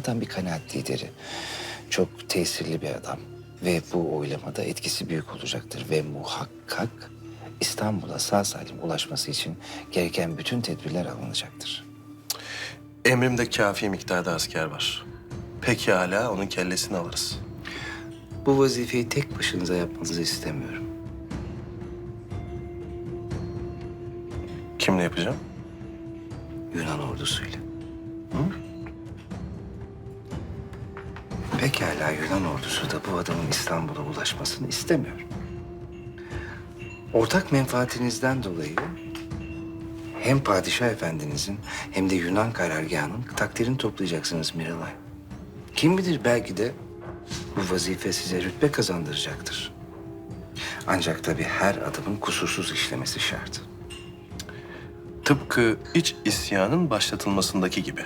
adam bir kanaat lideri. Çok tesirli bir adam. Ve bu oylamada etkisi büyük olacaktır. Ve muhakkak İstanbul'a sağ salim ulaşması için gereken bütün tedbirler alınacaktır. Emrimde kafi miktarda asker var. Pekala onun kellesini alırız. Bu vazifeyi tek başınıza yapmanızı istemiyorum. Kimle yapacağım? Yunan ordusuyla. Pekala Yunan ordusu da bu adamın İstanbul'a ulaşmasını istemiyor. Ortak menfaatinizden dolayı hem padişah efendinizin hem de Yunan karargahının takdirini toplayacaksınız Miralay. Kim bilir belki de bu vazife size rütbe kazandıracaktır. Ancak tabii her adımın kusursuz işlemesi şart. Tıpkı iç isyanın başlatılmasındaki gibi.